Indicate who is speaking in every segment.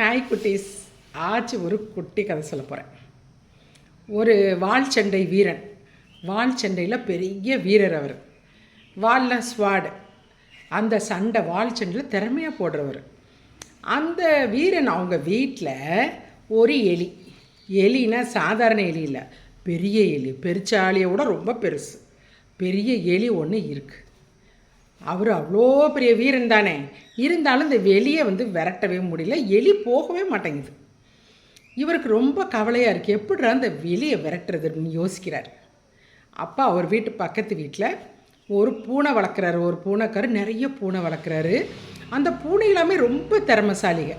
Speaker 1: Hi குட்டீஸ். ஆச்சு ஒரு குட்டி கதை சொல்ல போகிறேன் ஒரு வாள் சண்டை வீரன். வாள் சண்டையில் பெரிய வீரர் அவர். வாளில் ஸ்வாடு. அந்த சண்டை வால் சண்டையில் திறமையாக போடுறவர். அந்த வீரன் அவங்க வீட்டில் ஒரு எலி. எலினா சாதாரண எலி இல்லை. பெரிய எலி. பெருச்சாலியை விட ரொம்ப பெருசு. பெரிய எலி ஒன்று இருக்குது அவர் அவ்வளோ பெரிய வீரன் தானே. இருந்தாலும் இந்த வெளியை வந்து விரட்டவே முடியல எலி போகவே மாட்டேங்குது. இவருக்கு ரொம்ப கவலையாக இருக்குது எப்படிடா அந்த வெளியை விரட்டுறதுன்னு யோசிக்கிறார். அப்பா அவர் வீட்டு பக்கத்து வீட்டில் ஒரு பூனை வளர்க்குறாரு ஒரு பூனைக்காரு நிறைய பூனை வளர்க்குறாரு. அந்த பூனை எல்லாமே ரொம்ப திறமசாலிங்க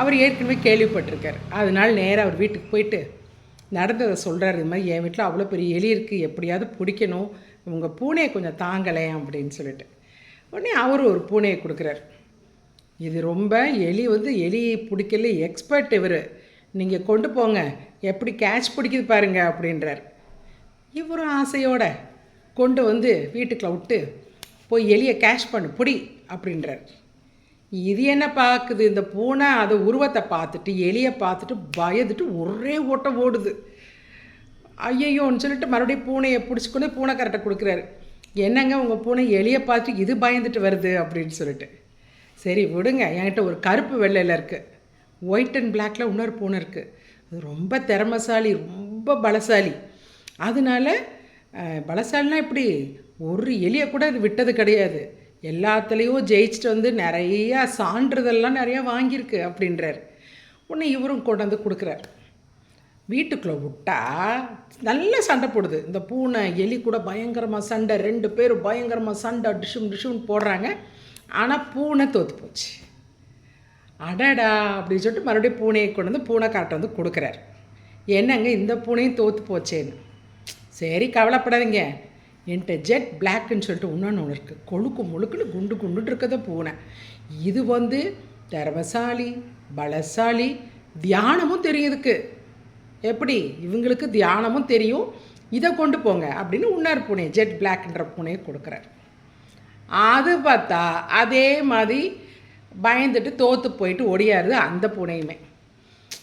Speaker 1: அவர் ஏற்கனவே கேள்விப்பட்டிருக்கார். அதனால நேராக அவர் வீட்டுக்கு போயிட்டு நடந்ததை சொல்கிறாரு இது மாதிரி என் வீட்டில் அவ்வளோ பெரிய எலி இருக்குது எப்படியாவது பிடிக்கணும் உங்கள் பூனையை கொஞ்சம் தாங்கலை அப்படின்னு சொல்லிட்டு. உடனே அவர் ஒரு பூனையை கொடுக்குறாரு. இது ரொம்ப எலி வந்து எலியை பிடிக்கல எக்ஸ்பர்ட் இவர். நீங்கள் கொண்டு போங்க எப்படி கேட்ச் பிடிக்குது பாருங்க அப்படின்றார். இவரும் ஆசையோட கொண்டு வந்து வீட்டுக்குள்ள விட்டு போய் எலியை கேஷ் பண்ணு பிடி அப்படின்றார். இது என்ன பார்க்குது? இந்த பூனை அது உருவத்தை பார்த்துட்டு எலியை பார்த்துட்டு பயந்துட்டு ஒரே ஓட்டம் ஓடுது. ஐயையோன்னு சொல்லிட்டு மறுபடியும் பூனையை பிடிச்சிக்கொண்டு பூனைக்காரர்கிட்ட கொடுக்குறாரு. என்னங்க உங்கள் பூனை எலியை பார்த்து இது பயந்துட்டு வருது அப்படின்னு சொல்லிட்டு. சரி விடுங்க. என்கிட்ட ஒரு கருப்பு வெள்ளையில் இருக்குது ஒயிட் அண்ட் பிளாக்ல இன்னொரு பூனை இருக்குது அது ரொம்ப திறமசாலி ரொம்ப பலசாலி. அதனால பலசாலினா இப்படி ஒரு எலியை கூட அது விட்டது கிடையாது. எல்லாத்துலேயும் ஜெயிச்சுட்டு வந்து நிறையா சான்றிதழ்லாம் நிறையா வாங்கியிருக்கு அப்படின்றார். உடனே இவரும் கொண்டு வந்து கொடுக்குறாரு. வீட்டுக்குள்ளே விட்டா நல்ல சண்டை போடுது. இந்த பூனை எலி கூட பயங்கரமாக சண்டை ரெண்டு பேரும் பயங்கரமாக சண்டை டிஷும் டிஷும் போடுறாங்க. ஆனால் பூனை தோற்று போச்சு. அடடா அப்படின்னு சொல்லிட்டு மறுபடியும் பூனையை கொண்டு வந்து பூனைக்கார்ட்ட வந்து கொடுக்குறாரு. என்னங்க இந்த பூனையும் தோற்று போச்சேன்னு. சரி கவலைப்படாதீங்க. என்கிட்ட ஜெட் பிளாக்குன்னு சொல்லிட்டு இன்னொன்று ஒன்று இருக்குது கொழுக்கு முழுக்குன்னு குண்டு குண்டுட்டு இருக்கத பூனை. இது வந்து திறமசாலி பலசாலி தியானமும் தெரியுதுக்கு எப்படி? இவங்களுக்கு தியானமும் தெரியும். இதை கொண்டு போங்க அப்படின்னு இன்னொரு பூனை ஜெட் பிளாக்ன்ற பூனையை கொடுக்குறாரு. அது பார்த்தா அதே மாதிரி பயந்துட்டு தோற்று போயிட்டு ஒடியாருது அந்த பூனையுமே.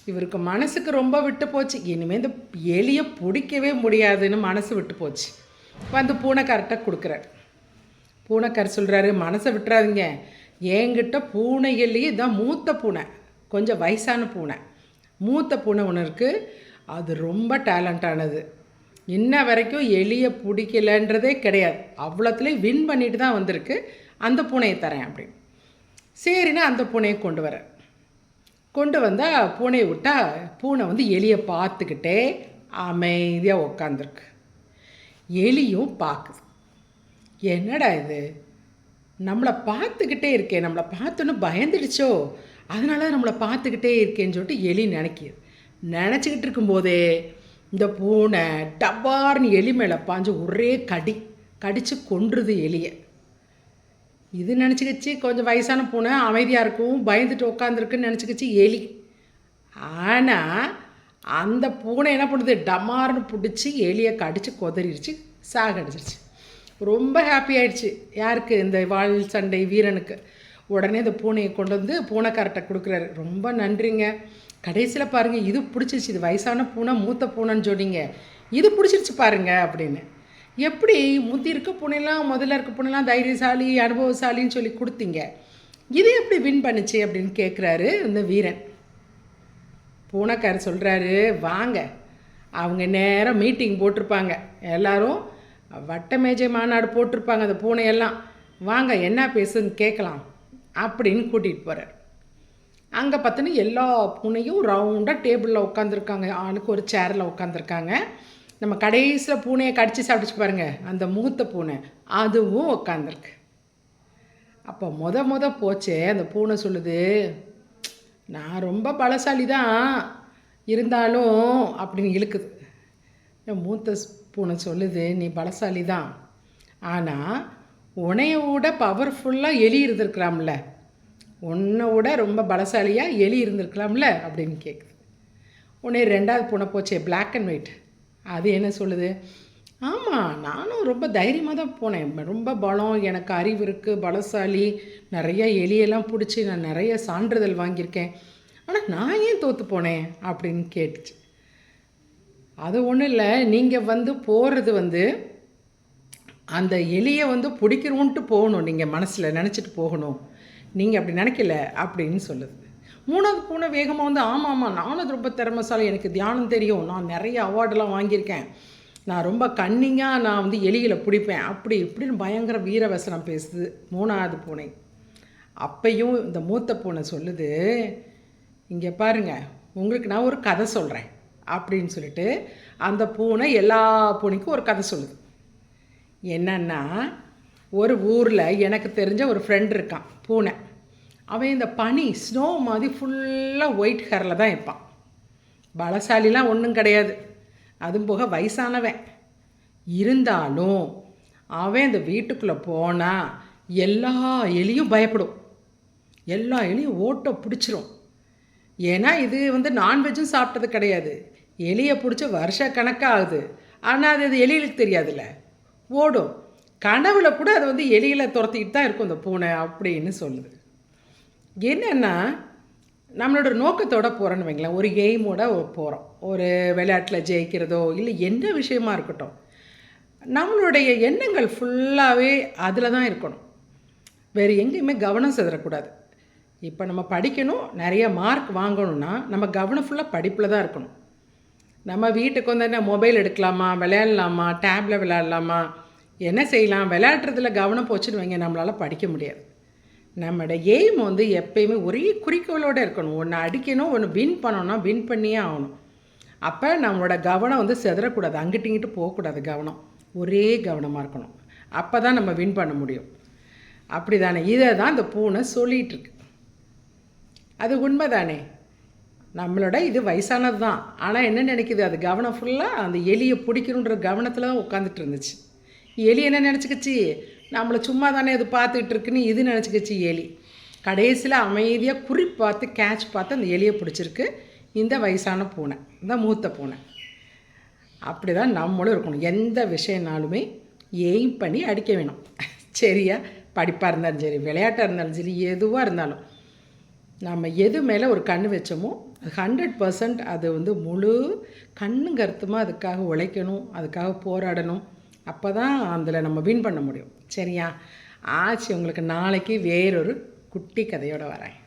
Speaker 1: இவருக்கு மனசுக்கு ரொம்ப விட்டு போச்சு. இனிமேல் இந்த எலியை பிடிக்கவே முடியாதுன்னு மனசு விட்டு போச்சு. வந்து பூனைக்கார்ட்ட கொடுக்குறாரு. பூனைக்கார் சொல்கிறாரு மனசை விட்டுறாதீங்க. என்கிட்ட பூனைகள்லேயே இதான் மூத்த பூனை. கொஞ்சம் வயசான பூனை. மூத்த பூனை ஒன்று இருக்குது அது ரொம்ப டேலண்டானது. இன்ன வரைக்கும் எலியை பிடிக்கலன்றதே கிடையாது. அவ்வளோத்துலேயும் வின் பண்ணிட்டு தான் வந்திருக்கு. அந்த பூனையை தரேன் அப்படின்னு. சரின்னு அந்த பூனையை கொண்டு வரேன் கொண்டு வந்தால் பூனையை விட்டால் பூனை வந்து எலியை பார்த்துக்கிட்டே அமைதியாக உக்காந்துருக்கு. எலியும் பார்க்குது. என்னடா இது? நம்மளை பார்த்துக்கிட்டே இருக்கே. நம்மளை பார்த்தோன்னு பயந்துடுச்சோ? அதனால நம்மளை பார்த்துக்கிட்டே இருக்கேன்னு சொல்லிட்டு எலி நினைக்கிது. நினச்சிக்கிட்டு இருக்கும்போதே இந்த பூனை டப்பார்னு எலி மேலே பாஞ்சு ஒரே கடி கடித்து கொன்றுது எலியை. இது நினச்சிக்கிச்சு கொஞ்சம் வயசான பூனை அமைதியாக இருக்கும் பயந்துட்டு உட்காந்துருக்குன்னு நினச்சிக்கிச்சு எலி. ஆனால் அந்த பூனை என்ன பண்ணுது? டமார்னு பிடிச்சி எலியை கடித்து கொதறிடுச்சு சாகடிச்சிருச்சு. ரொம்ப ஹாப்பி ஆயிடுச்சு. யாருக்கு? இந்த வாழ் சண்டை வீரனுக்கு. உடனே இந்த பூனையை கொண்டு வந்து பூனைக்கார்ட்ட கொடுக்குறாரு. ரொம்ப நன்றிங்க. கடைசியில் பாருங்கள் இது பிடிச்சிருச்சு இது வயசான பூனை மூத்த பூனைன்னு சொன்னீங்க. இது பிடிச்சிருச்சு பாருங்க அப்படின்னு. எப்படி முந்தி இருக்க பூனைலாம் முதல்ல இருக்க பூனைலாம் தைரியசாலி அனுபவசாலின்னு சொல்லி கொடுத்தீங்க. இது எப்படி வின் பண்ணுச்சு அப்படின்னு கேட்குறாரு இந்த வீரன். பூனைக்காரர் சொல்கிறாரு வாங்க அவங்க நேரம் மீட்டிங் போட்டிருப்பாங்க. எல்லாரும் வட்ட மேஜை மாநாடு போட்டிருப்பாங்க அந்த பூனையெல்லாம். வாங்க என்ன பேசுன்னு கேட்கலாம். அப்படின்னு கூட்டிகிட்டு போகிறார் அங்கே பார்த்தோன்னா எல்லா பூனையும் ரவுண்டாக டேபிளில் உட்காந்துருக்காங்க ஆளுக்கு ஒரு சேரில் உட்காந்துருக்காங்க நம்ம கடைசியில் பூனையை கடிச்சு சாப்பிட்டுச்சு பாருங்கள் அந்த மூத்த பூனை. அதுவும் உட்காந்துருக்கு அப்போ மொத மொத போச்சே அந்த பூனை சொல்லுது நான் ரொம்ப பலசாலி தான் இருந்தாலும் அப்படின்னு இழுக்குது. என் மூத்த பூனை சொல்லுது நீ பலசாலி தான் ஆனால் உனையோட விட பவர்ஃபுல்லாக எலி இருந்திருக்கிறாம்ல. உன்னை விட ரொம்ப பலசாலியாக எலி இருந்திருக்கலாம்ல அப்படின்னு கேட்குது உடனே ரெண்டாவது பூனை போச்சே பிளாக் அண்ட் ஒயிட் அது என்ன சொல்லுது? ஆமாம் நானும் ரொம்ப தைரியமாக தான் போனேன். ரொம்ப பலம் எனக்கு அறிவு இருக்குது பலசாலி நிறையா எலியெல்லாம் பிடிச்சி நான் நிறைய சான்றிதழ் வாங்கியிருக்கேன். ஆனால் நான் ஏன் தோற்று போனேன் அப்படின்னு கேட்டுச்சு. அது ஒன்றும் இல்லை நீங்கள் வந்து போகிறது வந்து அந்த எலியை வந்து பிடிக்கிறோன்ட்டு போகணும். நீங்கள் மனசில் நினச்சிட்டு போகணும். நீங்கள் அப்படி நினைக்கல அப்படின்னு சொல்லுது. மூணாவது பூனை வேகமாக வந்து ஆமாம் ஆமாம் நானும் அது ரொம்ப திறமைசாலி எனக்கு தியானம் தெரியும். நான் நிறைய அவார்டெல்லாம் வாங்கியிருக்கேன். நான் ரொம்ப கன்னிங்காக நான் வந்து எலிகளை பிடிப்பேன். அப்படி இப்படின்னு பயங்கர வீரவசனம் பேசுது மூணாவது பூனை. அப்பையும் இந்த மூத்த பூனை சொல்லுது இங்கே பாருங்கள் உங்களுக்கு நான் ஒரு கதை சொல்கிறேன் அப்படின்னு சொல்லிட்டு அந்த பூனை எல்லா பூனைக்கும் ஒரு கதை சொல்லுது. என்னன்னா ஒரு ஊரில் எனக்கு தெரிஞ்ச ஒரு ஃப்ரெண்ட் இருக்கான் பூனை. அவன் இந்த பனி ஸ்னோ மாதிரி ஃபுல்லாக ஒயிட் ஹேரில் தான் இருப்பான். பலசாலிலாம் ஒன்றும் கிடையாது. அதுவும் போக வயசானவன். இருந்தாலும் அவன் இந்த வீட்டுக்குள்ளே போனால் எல்லா எலியும் பயப்படும். எல்லா எலியும் ஓட்ட பிடிச்சிரும். ஏன்னா இது வந்து நான்வெஜ்ஜும் சாப்பிட்டது கிடையாது. எலியை பிடிச்சி வருஷ கணக்காகுது ஆனால் அது அது எலிகளுக்கு தெரியாதுல்ல. ஓடும். கனவுல கூட அது வந்து எலியில் துரத்திக்கிட்டு தான் இருக்கும் இந்த பூனை அப்படின்னு சொல்லுது. என்னென்னா நம்மளோட நோக்கத்தோட போகிறோன்னு வைங்களேன். ஒரு எய்மோட போகிறோம் ஒரு விளையாட்டில் ஜெயிக்கிறதோ இல்லை என்ன விஷயமா இருக்கட்டும். நம்மளுடைய எண்ணங்கள் ஃபுல்லாகவே அதில் தான் இருக்கணும். வேறு எங்கேயுமே கவனம் செதறக்கூடாது. இப்போ நம்ம படிக்கணும் நிறைய மார்க் வாங்கணும்னா நம்ம கவனம் ஃபுல்லாக படிப்பில் தான் இருக்கணும். நம்ம வீட்டுக்கு வந்து என்ன மொபைல் எடுக்கலாமா விளையாடலாமா டேப்பில் விளையாடலாமா என்ன செய்யலாம் விளையாடுறதுல கவனம் போச்சுன்னு வைங்க நம்மளால் படிக்க முடியாது. நம்மளோட எய்ம் வந்து எப்பயுமே ஒரே குறிக்கோளோடு இருக்கணும். ஒன்று அடிக்கணும் ஒன்று வின் பண்ணணும்னா வின் பண்ணியே ஆகணும். அப்போ நம்மளோட கவனம் வந்து செதறக்கூடாது. அங்கிட்டு இங்கிட்டு போகக்கூடாது கவனம். ஒரே கவனமாக இருக்கணும். அப்போ தான் நம்ம வின் பண்ண முடியும். அப்படி தானே இதை தான் இந்த பூனை சொல்லிகிட்ருக்கு அது உண்மை தானே நம்மளோட இது வயசானது தான் ஆனால் என்ன நினைக்குது? அது கவனம் ஃபுல்லாக அந்த எலியை பிடிக்கணுன்ற கவனத்தில் தான் உட்காந்துட்டு இருந்துச்சு. எலி என்ன நினச்சிக்கிச்சு? நம்மளை சும்மா தானே அது பார்த்துக்கிட்டு இருக்குன்னு இது நினச்சிக்கிச்சு எலி. கடைசியில் அமைதியாக குறி பார்த்து கேட்ச் பார்த்து அந்த எலியை பிடிச்சிருக்கு. இந்த வயசான பூனை இந்த மூத்த பூனை. அப்படி தான் நம்மளும் இருக்கணும். எந்த விஷயம்னாலுமே எய்ம் பண்ணி அடிக்க வேணும். சரியா? படிப்பாக இருந்தாலும் சரி விளையாட்டாக இருந்தாலும் சரி எதுவாக இருந்தாலும். நம்ம எது மேலே ஒரு கண் வச்சோமோ ஹண்ட்ரட் பர்சன்ட் அது வந்து முழு கண்ணுங்கருத்துமாக அதுக்காக உழைக்கணும் அதுக்காக போராடணும். அப்போ தான் அதில் நம்ம வின் பண்ண முடியும். சரியா? ஆச்சு உங்களுக்கு நாளைக்கு வேறொரு குட்டி கதையோடு வரேன்.